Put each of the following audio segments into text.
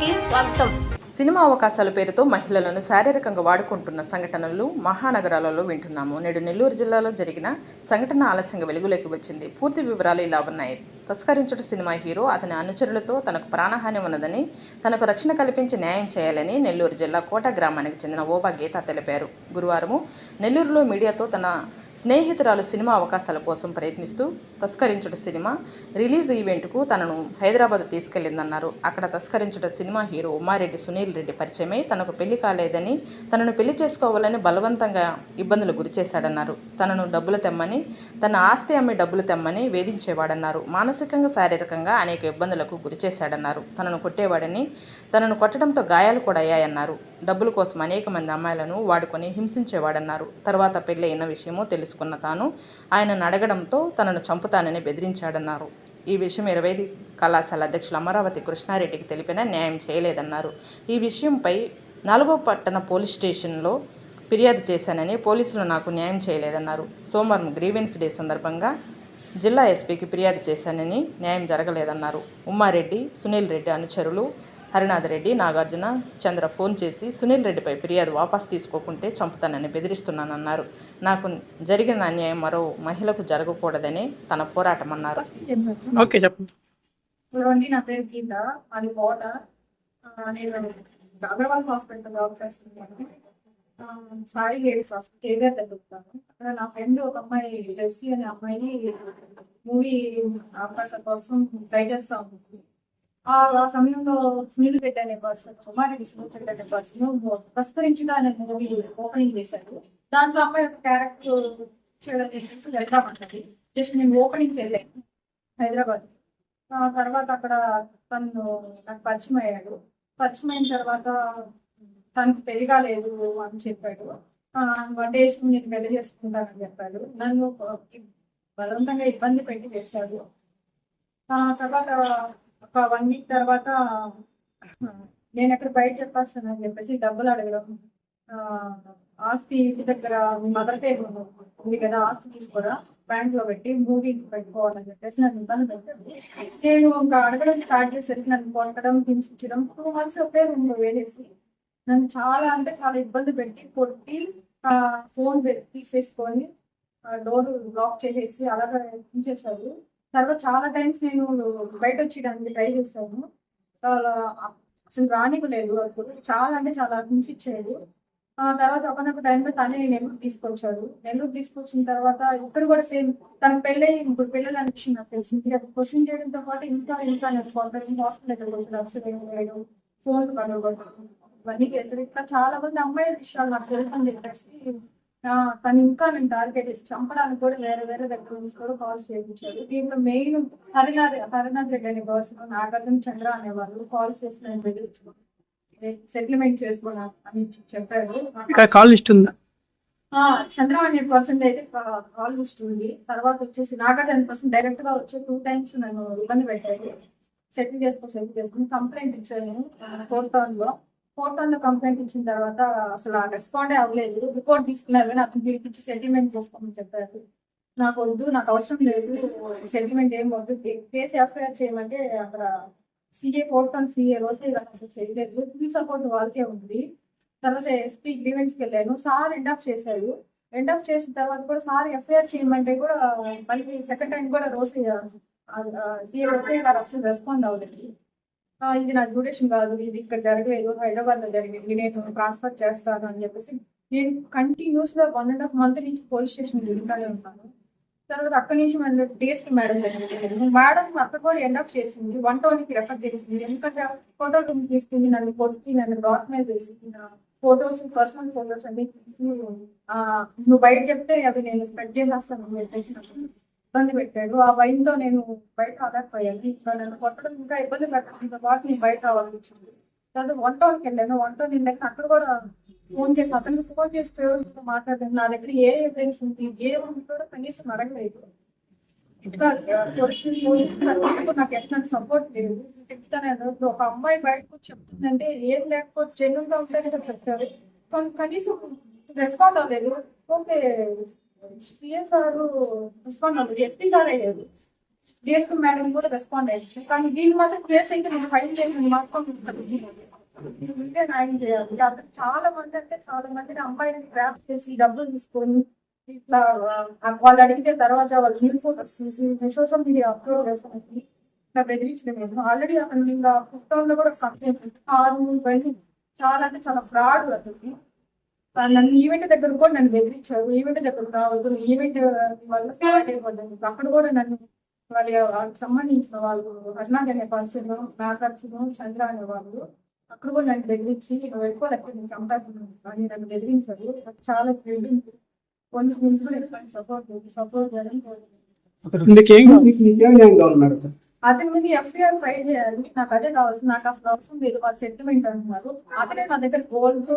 కి స్వాగతం. సినిమా అవకాశాల పేరుతో మహిళలను శారీరకంగా వాడుకుంటున్న సంఘటనలు మహానగరాలలో వింటున్నాము. నేడు నెల్లూరు జిల్లాలో జరిగిన సంఘటన ఆలస్యంగా వెలుగులోకి వచ్చింది. పూర్తి వివరాలు ఇలా ఉన్నాయి. Taskarinchuta cinema hero. అతని అనుచరులతో తనకు ప్రాణహాని ఉన్నదని తనకు రక్షణ కల్పించి న్యాయం చేయాలని నెల్లూరు జిల్లా కోట గ్రామానికి చెందిన ఓబా గీత తెలిపారు. గురువారము నెల్లూరులో మీడియాతో తన స్నేహితురాలు సినిమా అవకాశాల కోసం ప్రయత్నిస్తూ తస్కరించుట సినిమా రిలీజ్ ఈవెంట్కు తనను హైదరాబాద్ తీసుకెళ్ళిందన్నారు అక్కడ తస్కరించుట సినిమా హీరో ఉమారెడ్డి సునీల్ రెడ్డి పరిచయమై తనకు పెళ్ళి కాలేదని తనను పెళ్ళి చేసుకోవాలని బలవంతంగా ఇబ్బందులు గురిచేశాడన్నారు. తనను డబ్బులు తెమ్మని తన ఆస్తి అమ్మి డబ్బులు తెమ్మని వేధించేవాడన్నారు. మానసికంగా శారీరకంగా అనేక ఇబ్బందులకు గురిచేశాడన్నారు తనను కొట్టేవాడని తనను కొట్టడంతో గాయాలు కూడా అయ్యాయన్నారు. డబ్బుల కోసం అనేక మంది అమ్మాయిలను వాడుకొని హింసించేవాడన్నారు. తర్వాత పెళ్ళైన అయిన విషయమో తెలుసుకున్న తాను ఆయనను అడగడంతో తనను చంపుతానని బెదిరించాడన్నారు. ఈ విషయం ఇరవై కళాశాల అధ్యక్షులు అమరావతి కృష్ణారెడ్డికి తెలిపినా న్యాయం చేయలేదన్నారు. ఈ విషయంపై నాలుగో పట్టణ పోలీస్ స్టేషన్లో ఫిర్యాదు చేశానని పోలీసులు నాకు న్యాయం చేయలేదన్నారు. సోమవారం గ్రీవెన్స్ డే సందర్భంగా జిల్లా ఎస్పీకి ఫిర్యాదు చేశానని న్యాయం జరగలేదన్నారు. ఉమ్మారెడ్డి సునీల్ రెడ్డి అనుచరులు హరినాథ్ రెడ్డి నాగార్జున చంద్ర ఫోన్ చేసి సునీల్ రెడ్డిపై ఫిర్యాదు వాపస్ తీసుకోకుంటే చంపుతానని బెదిరిస్తున్నానన్నారు. నాకు జరిగిన అన్యాయం మరో మహిళకు జరగకూడదని తన పోరాటం అన్నారు ఓకే చెప్పండి. ఇదిగోండి నా పేరు గీత. అది కోట ఆ, నేను అగర్వాల్ హాస్పిటల్ చేస్తున్నాను. ఆ, సాయి లేడీస్ ఫస్ట్ కేవీఆర్ దగ్గరుతాను అక్కడ నా ఫ్రెండ్ ఒక అమ్మాయి జెస్సీ అనే అమ్మాయిని మూవీ అవకాశం కోసం ట్రై చేస్తా ఉంటుంది. ఆ సమయంలో సునీల్ రెడ్డి అనే పర్సన్ కుమారెడ్డి సునీల్ రెడ్డి అనే పర్సన్ ప్రస్కరించుగా అనే మూవీ ఓపెనింగ్ చేశారు దాంట్లో అమ్మాయి ఒక క్యారెక్టర్ చేయడం చెప్పేసి వెళ్దామంటది జస్ట్ నేను ఓపెనింగ్ వెళ్ళాను హైదరాబాద్. ఆ తర్వాత అక్కడ తను నాకు పరిచయం అయ్యాడు. పరిచయం అయిన తర్వాత తనకు పెళ్ళి కాలేదు అని చెప్పాడు. ఆ, వన్ నేను పెళ్ళి చేసుకుంటానని చెప్పాడు. నన్ను బలవంతంగా ఇబ్బంది పెట్టి వేశాడు ఆ తర్వాత ఒక వన్ వీక్ తర్వాత నేను అక్కడ బయట చెప్పేస్తానని చెప్పేసి డబ్బులు అడగడం. ఆస్తి ఇంటి దగ్గర మదర్ పేరు ఉంది కదా ఆస్తి తీసుకోరా బ్యాంక్లో పెట్టి మూవీ పెట్టుకోవాలని చెప్పేసి నన్ను ఇబ్బంది పెట్టాడు. నేను ఇంకా అడగడం స్టార్ట్ చేసరికి నన్ను కొట్టడం హింసించడం టూ మంత్స్ పేరు రూమ్ వేసేసి నన్ను చాలా అంటే చాలా ఇబ్బంది పెట్టి కొట్టి ఫోన్ తీసేసుకొని డోర్ బ్లాక్ చేసేసి అలాగా హింసేశారు తర్వాత చాలా టైమ్స్ నేను బయట వచ్చేయడానికి ట్రై చేశాను. చాలా అసలు రానివ్వలేదు అప్పుడు. చాలా అంటే చాలా హింసించాడు ఆ తర్వాత ఒకనొక టైంలో తనే నెల్లూరు తీసుకొచ్చాడు. నెల్లూరు తీసుకొచ్చిన తర్వాత ఇక్కడ కూడా సేమ్ తన పెళ్ళై ఇప్పుడు పిల్లలు అనిపించింది నాకు తెలిసింది అది క్వశ్చన్ చేయడంతో పాటు ఇంకా ఇంకా నేను హాస్పిటల్ దగ్గర వచ్చి అక్షరం వేయడం ఫోన్ కనుగొనడం ఇవన్నీ చేశాడు ఇట్లా చాలా మంది అమ్మాయిల విషయాలు నాకు తెలుసు అని చెప్పేసి ఆ, తను ఇంకా నేను టార్గెట్ చేసి చంపడానికి కూడా వేరే వేరే దగ్గర నుంచి కూడా కాల్స్ చేయించాడు. దీంట్లో మెయిన్ హరినాథ్ హరినాథ్ రెడ్డి అనే పర్సన్ నాగార్జున చంద్ర అనేవాళ్ళు కాల్స్ చేసి నేను బెదిరించుకున్నాను సెటిల్మెంట్ చేసుకోవడం అని చెప్పారు. ఇక్కడ కాల్ లిస్ట్ ఉందా? చంద్ర అనే పర్సన్ అయితే కాల్ లిస్ట్ ఉంది. తర్వాత వచ్చేసి నాగార్జున పర్సన్ డైరెక్ట్గా వచ్చి టూ టైమ్స్ నన్ను ఇబ్బంది పెట్టాడు సెటిల్ చేసుకో సెటిల్ చేసుకుని కంప్లైంట్ ఇచ్చాను కోర్ట్ టౌన్లో. కోర్ట్లో కంప్లైంట్ ఇచ్చిన తర్వాత అసలు రెస్పాండే అవ్వలేదు. రిపోర్ట్ తీసుకున్నారు కానీ అతను పిలిపించి సెటిల్మెంట్ చేసుకోమని చెప్పారు. నాకు వద్దు నాకు అవసరం లేదు. సెటిల్మెంట్ ఏం వద్దు. కేసు ఎఫ్ఐఆర్ చేయమంటే అక్కడ సిఏ కోర్ట్ టౌన్ సిఏ రోజే అసలు చేయలేదు. ఫుల్ సపోర్ట్ వాళ్ళకే ఉంది. తర్వాత ఎస్పీ గ్రీవెన్స్కి వెళ్ళాను. సార్ ఎండ్ ఆఫ్ చేశారు. ఎండ్ ఆఫ్ చేసిన తర్వాత కూడా సార్ ఎఫ్ఐఆర్ చేయమంటే కూడా మళ్ళీ సెకండ్ టైం కూడా రోజే సీఏ రోజే గారు అసలు రెస్పాండ్ అవ్వలేదు. ఇది నా డ్యూరేషన్ కాదు ఇది ఇక్కడ జరగలేదు హైదరాబాద్లో జరిగింది నేను ట్రాన్స్ఫర్ చేస్తాను అని చెప్పేసి నేను కంటిన్యూస్గా వన్ అండ్ హాఫ్ మంత్ నుంచి పోలీస్ స్టేషన్ తిరుగుతానే ఉన్నాను. తర్వాత అక్కడి నుంచి మళ్ళీ డిఎస్పీ మేడం దగ్గరికి మేడం అక్కడ కూడా ఎండ్ ఆఫ్ చేసింది వన్ టౌన్కి రెఫర్ చేసింది. ఎందుకంటే ఫోటో రూమ్ తీసుకుంది నన్ను కొట్టి నన్ను డాట్ మీద ఫొటోస్ పర్సనల్ ఫొటోస్ అన్ని తీసి నువ్వు బయట చెప్తే అవి నేను స్ప్రెడ్ చేసేస్తాను చెప్పేసి నాకు ఇబ్బంది పెట్టాడు. ఆ భయంతో నేను బయట ఆధారపోయాను ఇంకా నన్ను కొట్టడం ఇంకా ఇబ్బంది పెట్టడంతో పాటు నేను బయట రావాల్సి వచ్చింది తర్వాత వన్ టౌన్కి వెళ్ళాను వన్ టౌన్ అక్కడ కూడా ఫోన్ చేసి అతనికి ఫోన్ చేసి పేరుతో మాట్లాడాను. నా దగ్గర ఏ ఎవిడెన్స్ ఉంది? ఏ ఉంది కూడా కనీసం అడగలేదు. నాకు ఎట్లా సపోర్ట్ లేదు. చెప్తాను ఇప్పుడు ఒక అమ్మాయి బయటకు చెప్తుందంటే ఏం లేకపోతే జెన్యున్గా ఉంటేనే కదా చెప్తారు కానీ కనీసం రెస్పాండ్ అవ్వలేదు. ఓకే సిఎస్ సార్ రెస్పాండ్ అవ్వలేదు ఎస్పీ సార్ అయ్యారు డిఎస్పీ మేడం కూడా రెస్పాండ్ అయ్యింది. కానీ దీన్ని మాత్రం కేసు అయితే నేను ఫైల్ చేసి మాత్రం ఉంటే న్యాయం చేయాలి. అక్కడ చాలా మంది అంటే చాలా మంది అమ్మాయిని ట్రాప్ చేసి డబ్బులు తీసుకొని ఇట్లా వాళ్ళు అడిగితే తర్వాత వాళ్ళు న్యూ ఫోటోస్ తీసి సోషల్ మీడియా అప్లోడ్ చేస్తాను ఇట్లా బెదిరించిన నేను. ఆల్రెడీ అతను ఇంకా ఫిఫ్త్లో కూడా కంప్లైంట్ కారు ఇవన్నీ చాలా అంటే చాలా ఫ్రాడ్ అతనికి నన్ను ఈవెంట్ దగ్గర కూడా నన్ను బెదిరించారు. ఈవెంట్ దగ్గర రావద్దు ఈవెంట్ వల్ల స్టార్ట్ అయిపోతుంది అక్కడ కూడా నన్ను వాళ్ళ వాళ్ళకి సంబంధించిన వాళ్ళు హర్నాథ్ అనే పర్సన్ నాగార్జున చంద్ర అనే వాళ్ళు అక్కడ కూడా నన్ను బెదిరించి వెళ్ళిపోలేకపోతే నేను చంపేస్తున్నాను అని నన్ను బెదిరించారు. నాకు చాలా నుంచి కూడా ఎట్లాంటి సపోర్ట్ సపోర్ట్ చేయడం అతని మీద ఎఫ్ఐఆర్ ఫైల్ చేయాలి. నాకు అదే కావాల్సింది నాకు అసలు అవసరం లేదు. వాళ్ళు సెటిల్మెంట్ అంటున్నారు. అతనే నా దగ్గర గోల్డ్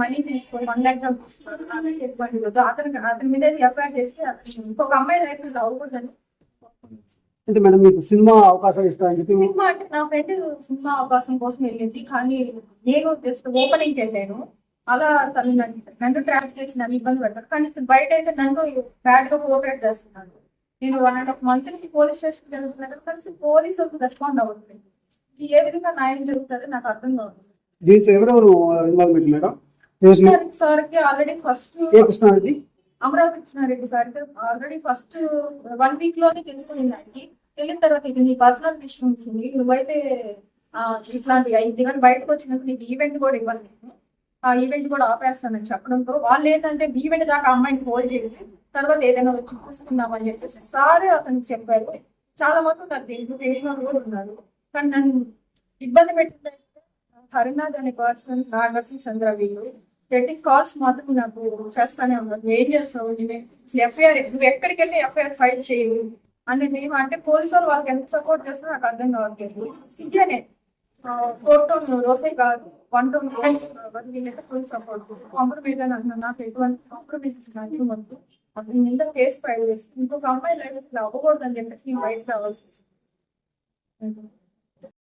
మనీ తీసుకొని వన్ ల్యాక్ దాకా తీసుకున్నారు నా దగ్గర ఇబ్బంది లేదు అతనికి అతని మీద ఎఫ్ఐఆర్ చేసి అతను ఇంకొక అమ్మాయి లైఫ్లో అవ్వకూడదని అంటే మేడం మీకు సినిమా అవకాశాలు ఇస్తారని చెప్పి సినిమా అంటే నా ఫ్రెండ్ సినిమా అవకాశం కోసం వెళ్ళింది. కానీ నేను జస్ట్ ఓపెనింగ్ వెళ్ళాను. అలా తను నన్ను ట్రాప్ చేసి నన్ను ఇబ్బంది పెడతారు కానీ బయట అయితే నన్ను బ్యాడ్గా పోర్ట్రేట్ చేస్తున్నాడు. నేను వన్ అండ్ హాఫ్ మంత్ నుంచి పోలీస్ స్టేషన్ వెళ్తున్నాను కలిసి పోలీసు రెస్పాండ్ అవ్వట్లేదు. ఇది ఏ విధంగా న్యాయం జరుగుతుంది నాకు అర్థం కావట్లేదు. దీంట్లో ఎవరెవరు ఇన్వాల్వ్మెంట్ మేడం? కృష్ణారెడ్డి సార్కి ఆల్రెడీ ఫస్ట్ ఏ కృష్ణారెడ్డి? అమరావతి కృష్ణారెడ్డి సార్కి ఆల్రెడీ ఫస్ట్ వన్ వీక్లోనే తెలుసుకుని దానికి వెళ్ళిన తర్వాత ఇది నీ పర్సనల్ విషయం ఉంది నువ్వైతే ఇట్లాంటి ఇది కానీ బయటకు నీకు ఈవెంట్ కూడా ఇవ్వను నేను. ఆ ఈవెంట్ కూడా ఆపేస్తానని చెప్పడంతో వాళ్ళు ఏంటంటే ఈవెంట్ దాకా అమ్మాయిని హోల్డ్ చేయండి. తర్వాత ఏదైనా వచ్చి చూసుకుందామని చెప్పేసి సారే అతనికి చెప్పారు. చాలా మంది నాకు తెలియని వాళ్ళు కూడా ఉన్నారు. కానీ నన్ను ఇబ్బంది పెట్టింది హరినాథ్ అనే పర్సన్ నాగార్జున చంద్ర వీళ్ళు గెటింగ్ కాల్స్ మాత్రం నాకు చేస్తానే ఉన్నారు. ఏం చేస్తావు? నేను ఎఫ్ఐఆర్ నువ్వు ఎక్కడికి వెళ్ళి ఎఫ్ఐఆర్ ఫైల్ చేయవు? అనేది నేను అంటే పోలీసు వాళ్ళు వాళ్ళకి ఎంత సపోర్ట్ చేస్తారో నాకు అర్థం కావట్లేదు. సిగ్గానే ఫోర్ టౌన్ రోసే కాదు వన్ టౌన్ వీళ్ళైతే ఫుల్ సపోర్ట్ కాంప్రమైజ్ అని అంటున్నాను నాకు ఎటువంటి కాంప్రమైజ్ నాకు మనకు నేను ఇంత కేసు ఫైల్ చేసి ఇంకొక అమ్మాయి లైఫ్ ఇట్లా అవ్వకూడదని చెప్పేసి నేను బయట రావాల్సి